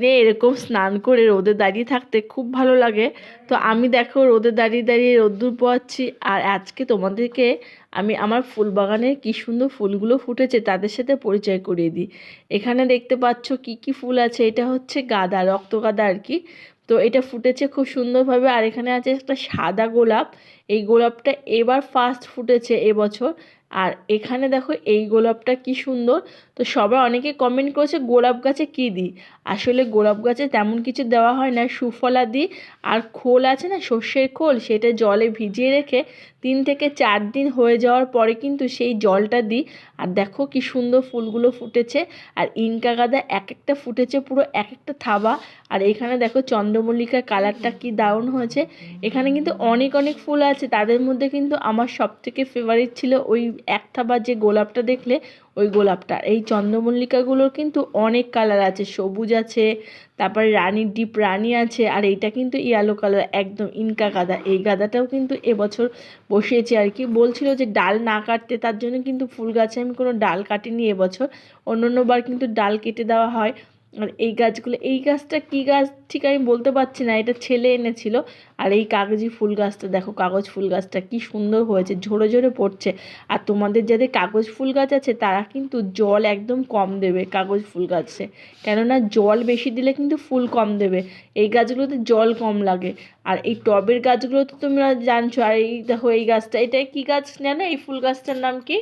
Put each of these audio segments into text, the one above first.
দিনে এরকম স্নান করে রোদে দাঁড়িয়ে থাকতে খুব ভালো লাগে। তো আমি দেখো রোদে দাঁড়িয়ে দাঁড়িয়ে রোদ্দুর পোয়াচ্ছি। আর আজকে তোমাদেরকে আমি আমার ফুল বাগানে কী সুন্দর ফুলগুলো ফুটেছে তাদের সাথে পরিচয় করিয়ে দিই। এখানে দেখতে পাচ্ছ কি কি ফুল আছে। এটা হচ্ছে গাঁদা, রক্ত গাঁদা আর কি। তো এটা ফুটেছে খুব সুন্দরভাবে। আর এখানে আছে একটা সাদা গোলাপ। এই গোলাপটা এবার ফার্স্ট ফুটেছে এবছর। আর এখানে দেখো এই গোলাপটা কি সুন্দর। তো সবাই অনেকে কমেন্ট করেছে গোলাপ গাছে কী দিই? আসলে গোলাপ গাছে তেমন কিছু দেওয়া হয় না, সুফলা দিই। আর খোল আছে না, সর্ষের খোল, সেটা জলে ভিজিয়ে রেখে তিন থেকে চার দিন হয়ে যাওয়ার পরে কিন্তু সেই জলটা দিই। আর দেখো কি সুন্দর ফুলগুলো ফুটেছে। আর ইনকা গাঁদা এক একটা ফুটেছে পুরো এক একটা থাবা। আর এখানে দেখো চন্দ্রমল্লিকার কালারটা কি দারুণ হয়েছে। এখানে কিন্তু অনেক অনেক ফুল আছে। তাদের মধ্যে কিন্তু আমার সবথেকে ফেভারিট ছিল ওই এক থাবা যে গোলাপটা দেখলে, ওই গোলাপটা। এই চন্দ্রমল্লিকাগুলোর কিন্তু অনেক কালার আছে, সবুজ আছে, তারপরে রানীর ডিপ রানী আছে, আর এইটা কিন্তু ইয়ালো কালার একদম ইনকা গাঁদা। এই গাঁদাটাও কিন্তু এবছর বসিয়েছি আর কি। বলছিল যে ডাল না কাটতে, তার জন্য কিন্তু ফুল গাছে আমি কোনো ডাল কাটিনি এবছর। অন্য অন্যবার কিন্তু ডাল কেটে দেওয়া হয়। আর এই গাছগুলো এই গাছটা কী গাছ ঠিক আমি বলতে পারছি না এটা ছেলে এনেছিল। আর এই কাগজি ফুল গাছটা দেখো কাগজ ফুল গাছটা কি সুন্দর হয়েছে ঝরে ঝরে পড়ছে। আর তোমাদের যাদের কাগজ ফুল গাছ আছে তারা কিন্তু জল একদম কম দেবে কাগজ ফুল গাছে। কেননা জল বেশি দিলে কিন্তু ফুল কম দেবে। এই গাছগুলোতে জল কম লাগে। আর এই টবের গাছগুলো তো তোমরা জানছো আর এই দেখো এই গাছটা এটা কি গাছ জানো? এই ফুল গাছটার নাম কি?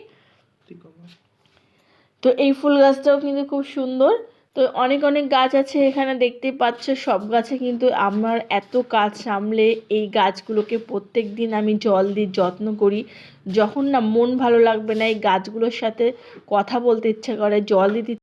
তো এই ফুল গাছটাও কিন্তু খুব সুন্দর। তো অনেক অনেক গাছ আছে এখানে দেখতে পাচ্ছ। সব গাছে কিন্তু আমার এত কাজ সামলে এই গাছগুলোকে প্রত্যেক দিন আমি জল দিই যত্ন করি। যখন না মন ভালো লাগবে না এই গাছগুলোর সাথে কথা বলতে ইচ্ছে করে, জল দিতে